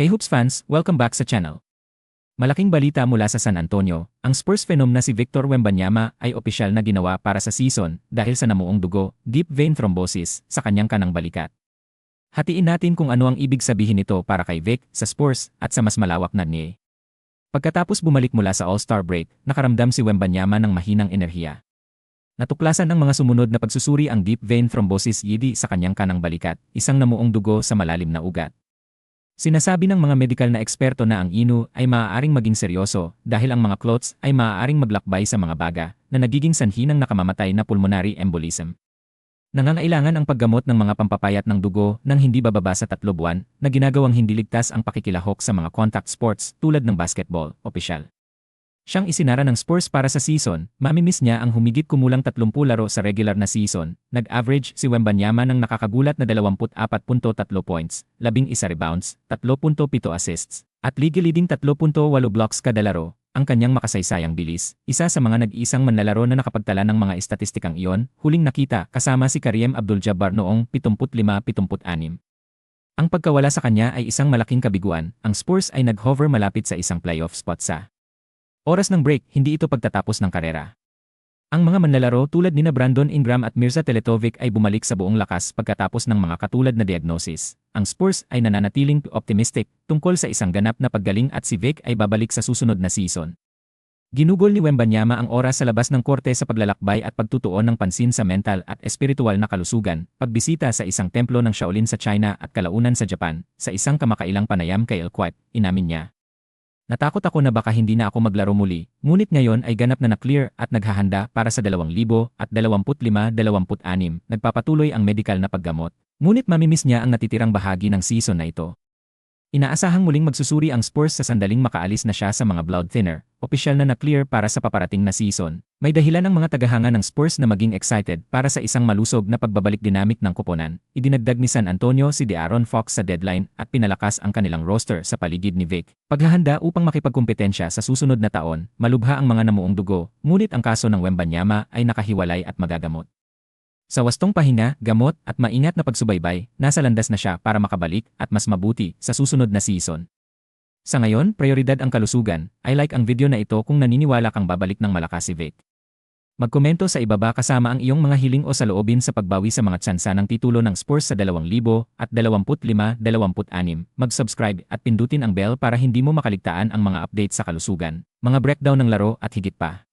Hey Hoops fans, welcome back sa channel. Malaking balita mula sa San Antonio, ang Spurs phenom na si Victor Wembanyama ay opisyal na ginawa para sa season dahil sa namuong dugo, deep vein thrombosis, sa kanyang kanang balikat. Hatiin natin kung ano ang ibig sabihin nito para kay Vic, sa Spurs, at sa mas malawak na niya. Pagkatapos bumalik mula sa All-Star break, nakaramdam si Wembanyama ng mahinang enerhiya. Natuklasan ng mga sumunod na pagsusuri ang deep vein thrombosis yidi sa kanyang kanang balikat, isang namuong dugo sa malalim na ugat. Sinasabi ng mga medikal na eksperto na ang inu ay maaaring maging seryoso dahil ang mga clots ay maaaring maglakbay sa mga baga na nagiging sanhi ng nakamamatay na pulmonary embolism. Nangangailangan ang paggamot ng mga pampapayat ng dugo nang hindi bababa sa tatlo buwan na ginagawang hindi ligtas ang pakikilahok sa mga contact sports tulad ng basketball, opisyal. Siyang isinara ng Spurs para sa season, mamimiss niya ang humigit kumulang 30 laro sa regular na season. Nag-average si Wembanyama ng nakakagulat na 24.3 points, 11 rebounds, 3.7 assists, at league-leading 3.8 blocks kada laro. Ang kanyang makasaysayang bilis, isa sa mga nag-iisang manlalaro na nakapagtala ng mga estatistikang iyon, huling nakita kasama si Kareem Abdul-Jabbar noong 75-76. Ang pagkawala sa kanya ay isang malaking kabiguan, ang Spurs ay nag-hover malapit sa isang playoff spot sa Oras ng break, hindi ito pagtatapos ng karera. Ang mga manlalaro tulad ni Brandon Ingram at Mirza Teletovic ay bumalik sa buong lakas pagkatapos ng mga katulad na diagnosis. Ang Spurs ay nananatiling optimistic tungkol sa isang ganap na paggaling at si Vic ay babalik sa susunod na season. Ginugol ni Wembanyama ang oras sa labas ng korte sa paglalakbay at pagtutuon ng pansin sa mental at espiritual na kalusugan, pagbisita sa isang templo ng Shaolin sa China at kalaunan sa Japan, sa isang kamakailang panayam kay Elquat, inamin niya. Natakot ako na baka hindi na ako maglaro muli, ngunit ngayon ay ganap na na-clear at naghahanda para sa 2025-26. Nagpapatuloy ang medical na paggamot, ngunit mamimiss niya ang natitirang bahagi ng season na ito. Inaasahang muling magsusuri ang Spurs sa sandaling makaalis na siya sa mga blood thinner, opisyal na na-clear para sa paparating na season. May dahilan ng mga tagahanga ng Spurs na maging excited para sa isang malusog na pagbabalik dinamik ng koponan. Idinagdag ni San Antonio si De'Aaron Fox sa deadline at pinalakas ang kanilang roster sa paligid ni Vic. Paghahanda upang makipagkumpetensya sa susunod na taon, malubha ang mga namuong dugo, ngunit ang kaso ng Wembanyama ay nakahiwalay at magagamot. Sa wastong pahinga, gamot at maingat na pagsubaybay, nasa landas na siya para makabalik at mas mabuti sa susunod na season. Sa ngayon, prioridad ang kalusugan. I like ang video na ito kung naniniwala kang babalik ng malakas si Vic. Magkomento sa ibaba kasama ang iyong mga hiling o saloobin sa pagbawi sa mga tsansa ng titulo ng Spurs sa 2025-26. Mag-subscribe at pindutin ang bell para hindi mo makaligtaan ang mga update sa kalusugan, mga breakdown ng laro at higit pa.